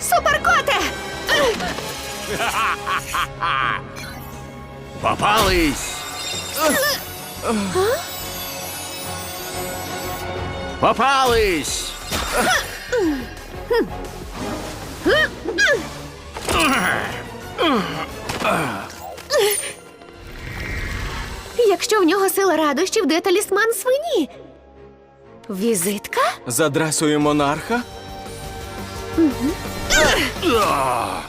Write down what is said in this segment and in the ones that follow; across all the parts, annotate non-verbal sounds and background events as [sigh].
Суперкоте! Попались! Попались! Якщо в нього сила радощів, де талісман свині? Візитка? з адресою монарха?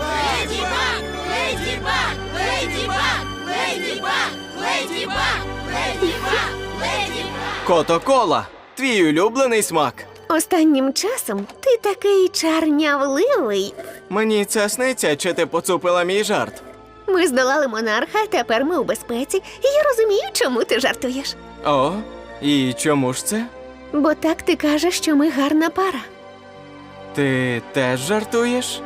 Леді Баг! Леді Баг! Леді Баг! Леді Баг! Леді Баг! Леді Баг! Леді Баг! Кока-кола! Твій улюблений смак. Останнім часом ти такий чарнявливий. Мені це сниться, чи ти поцупила мій жарт? Ми здолали монарха, тепер ми у безпеці, і я розумію, чому ти жартуєш. О, і чому ж це? Бо так ти кажеш, що ми гарна пара. Ти теж жартуєш?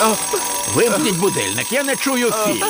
О, Вимкніть будильник, я не чую фільм.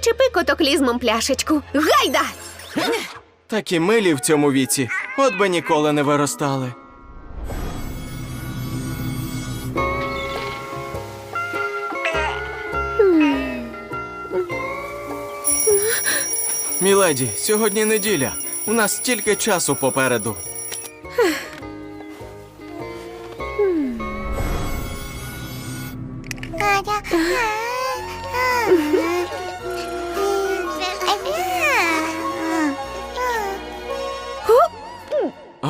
Зачепи котоклізмом пляшечку. Гайда! такі милі в цьому віці, от би ніколи не виростали. Міледі, сьогодні неділя. У нас стільки часу попереду.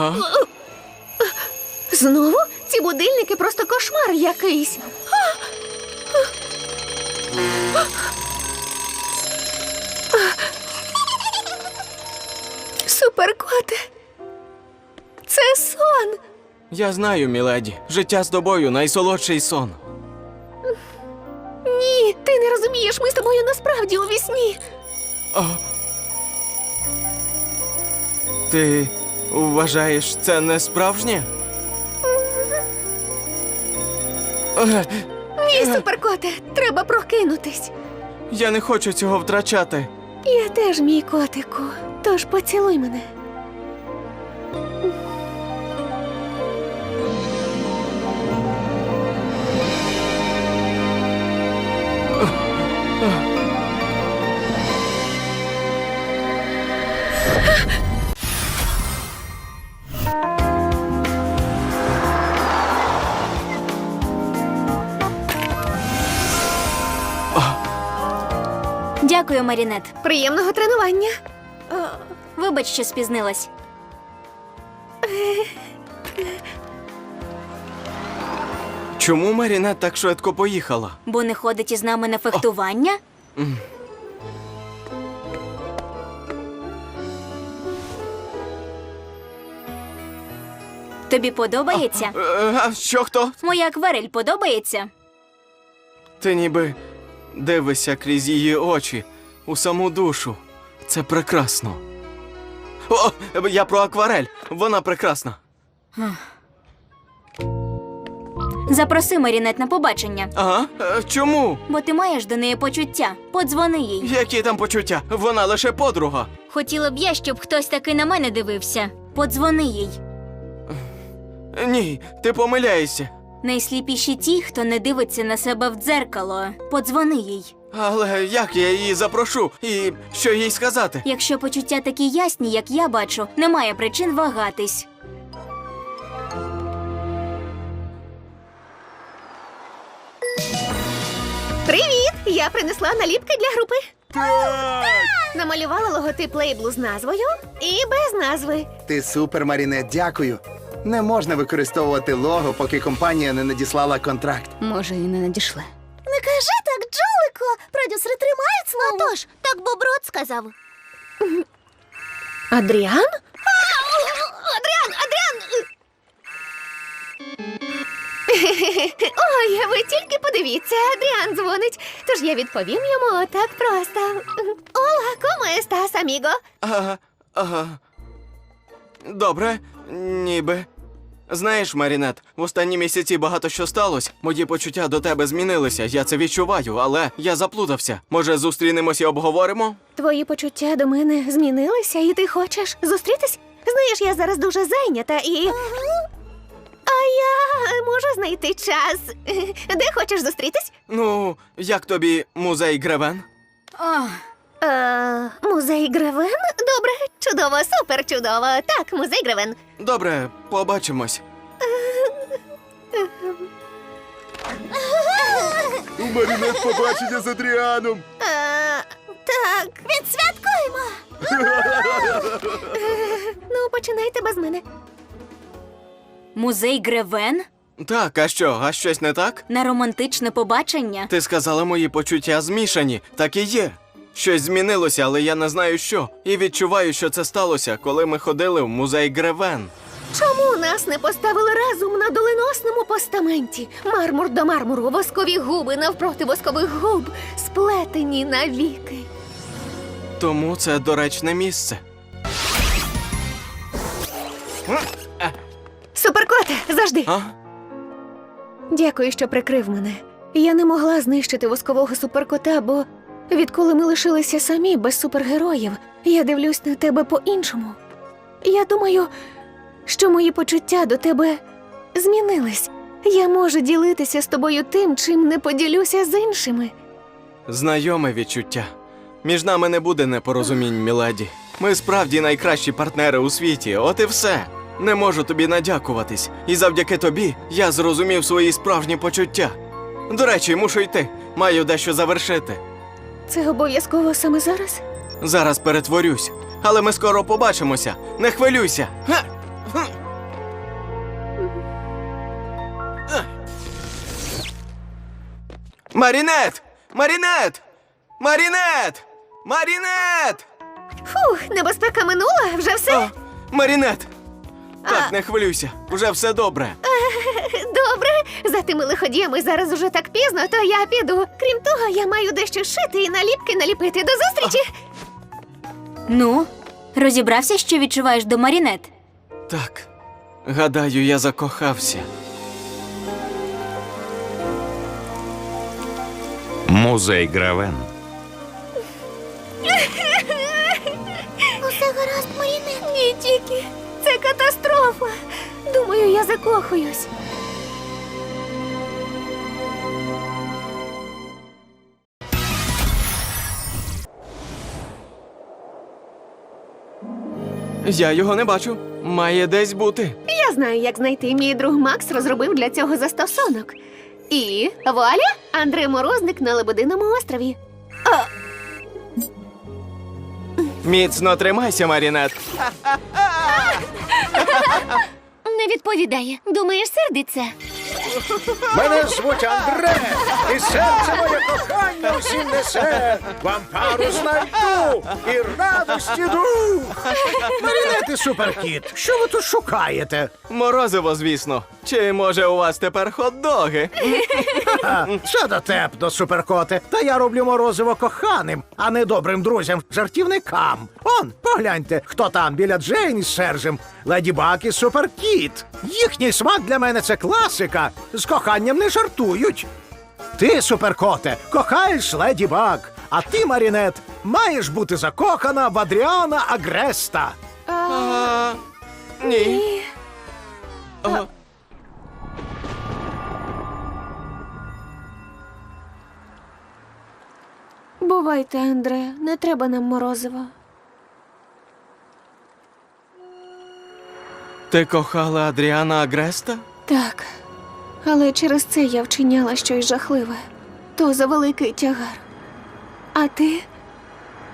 А? Знову? Ці будильники просто кошмар якийсь. Суперкоте. Це сон. Я знаю, міледі, життя з тобою найсолодший сон. Ні, ти не розумієш, ми з тобою насправді у вісні. А... Ти вважаєш це не справжнє? Ні, суперкоте, треба прокинутись. Я не хочу цього втрачати. Я теж мій котику, тож поцілуй мене. Дякую, Марінет. Приємного тренування. Вибач, що спізнилась. Чому Марінет так швидко поїхала? Бо не ходить із нами на фехтування? Тобі подобається? Е, А що хто? Моя акварель подобається? Ти ніби дивишся крізь її очі у саму душу. Це прекрасно. О, я про акварель. Вона прекрасна. Запроси Марінет на побачення, Ага. Е, Чому? бо ти маєш до неї почуття. Подзвони їй. Які там почуття? Вона лише подруга. Хотіла б я, щоб хтось таки на мене дивився. Подзвони їй. Ні, ти помиляєшся. Найсліпіші ті, хто не дивиться на себе в дзеркало. Подзвони їй. Але як я її запрошу і що їй сказати? Якщо почуття такі ясні, як я бачу, немає причин вагатись. Привіт! Я принесла наліпки для групи. Так! намалювала логотип лейблу з назвою і без назви. Ти супер, Маріне, дякую. Не можна використовувати лого, поки компанія не надіслала контракт. Може, і не надійшла. Не кажи так, Джолико! Продюсери тримають слово. Отож, так Боброт сказав. Адріан? Адріан, Адріан! Ой, ви тільки подивіться, Адріан дзвонить. Тож я відповім йому так просто. Ола, кому естас, аміго? Ага, ага. Добре, ніби. Знаєш, Марінет, в останні місяці багато що сталося. Мої почуття до тебе змінилися, я це відчуваю, але я заплутався. Може, зустрінемось і обговоримо? Твої почуття до мене змінилися, і ти хочеш зустрітись? Знаєш, я зараз дуже зайнята і. А я можу знайти час. Де хочеш зустрітись? Ну, як тобі музей Гревен? О, Е, музей Гревен? Добре, чудово, супер чудово. Так, музей Гревен. Добре, побачимось. У Марінет побачення з Адріаном. Е, так. Відсвяткуємо! [laughs] Ну, починайте без мене. музей Гревен? Так, а що, а щось не так? На романтичне побачення? Ти сказала, мої почуття змішані. Так і є. Щось змінилося, але я не знаю що. І відчуваю, що це сталося, коли ми ходили в музей Гревен. Чому нас не поставили разом на доленосному постаменті? Мармур до мармуру, воскові губи навпроти воскових губ, сплетені навіки. Тому це доречне місце. Суперкоте, завжди. А? Дякую, що прикрив мене. Я не могла знищити воскового суперкота, бо відколи ми лишилися самі без супергероїв, я дивлюсь на тебе по-іншому. Я думаю, що мої почуття до тебе змінились. Я можу ділитися з тобою тим, чим не поділюся з іншими. Знайоме відчуття. Між нами не буде непорозумінь, міледі. Ми справді найкращі партнери у світі, от і все. Не можу тобі надякуватись. І завдяки тобі я зрозумів свої справжні почуття. До речі, мушу йти. Маю дещо завершити. Це обов'язково саме зараз? Зараз перетворюсь. Але ми скоро побачимося. Не хвилюйся. Хм. Марінет! Марінет! Марінет! Марінет! Фух, небезпека минула, вже все. А, Марінет! Так, не хвилюйся, уже все добре. Добре, за тими лиходіями зараз уже так пізно, то я піду. Крім того, я маю дещо шити і наліпки наліпити. До зустрічі! Ну, розібрався, що відчуваєш до Марінет? Так, гадаю, я закохався. Музей Гравен. Усе гаразд, Маріне? Ні, тільки. Це катастрофа. Думаю, я закохуюсь. Я його не бачу. Має десь бути. Я знаю, як знайти. Мій друг Макс розробив для цього застосунок. І вуаля, Андрей Морозник на Лебединому острові. Міцно тримайся, Марінет. [laughs] Не відповідає. Думаєш, сердиться? Мене звуть Андре, і серце моє кохання всім несе. Вам пару знайду і радості дух. Марінети суперкіт, що ви тут шукаєте? Морозиво, звісно. Чи може у вас тепер хот-доги? А, Це дотепно, суперкоте. Та я роблю морозиво коханим, а не добрим друзям, жартівникам. Он, погляньте, хто там біля Джейн із Сержем. Леді Баг і суперкіт. Їхній смак для мене це класика. З коханням не жартують. Ти, суперкоте, кохаєш леді Баг, а ти, Марінет, маєш бути закохана в Адріана Агреста. А, ні. А, Бувайте, Андре, не треба нам морозива. Ти кохала Адріана Агреста? Так, але через це я вчиняла щось жахливе. То за великий тягар. А ти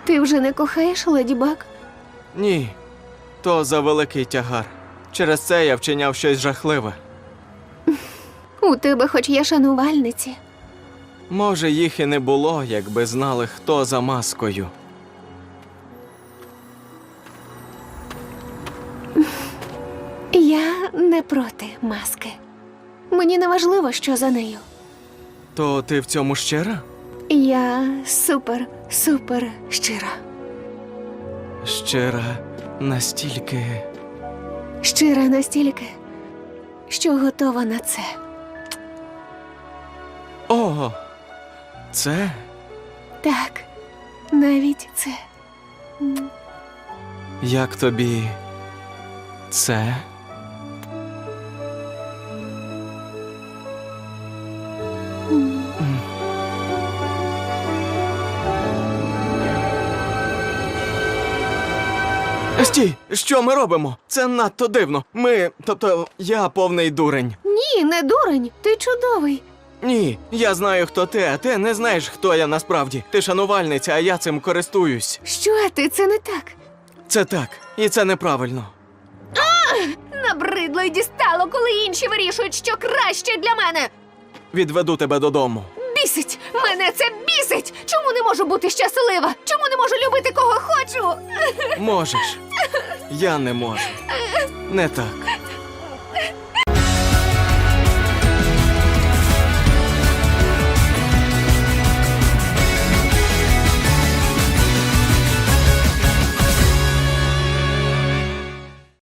Ти вже не кохаєш леді Баг? Ні, то за великий тягар. Через це я вчиняв щось жахливе. У тебе хоч є шанувальниці. Може, їх і не було, якби знали, хто за маскою. Не проти маски. Мені не важливо, що за нею. То ти в цьому щира? Я супер, супер щира. Щира настільки. Щира настільки, що готова на це. О, це Так, навіть це. як тобі. Це. Стій, що ми робимо? Це надто дивно. Ми, тобто, я повний дурень. Ні, не дурень, ти чудовий. Ні, я знаю, хто ти, а ти не знаєш, хто я насправді. Ти шанувальниця, а я цим користуюсь. Що ти? Це не так. Це так, і це неправильно. Набридло й дістало, коли інші вирішують, що краще для мене. Відведу тебе додому. Бісить! Мене це бісить! Чому можу бути щаслива? Чому не можу любити кого хочу? Можеш. Я не можу. Не так.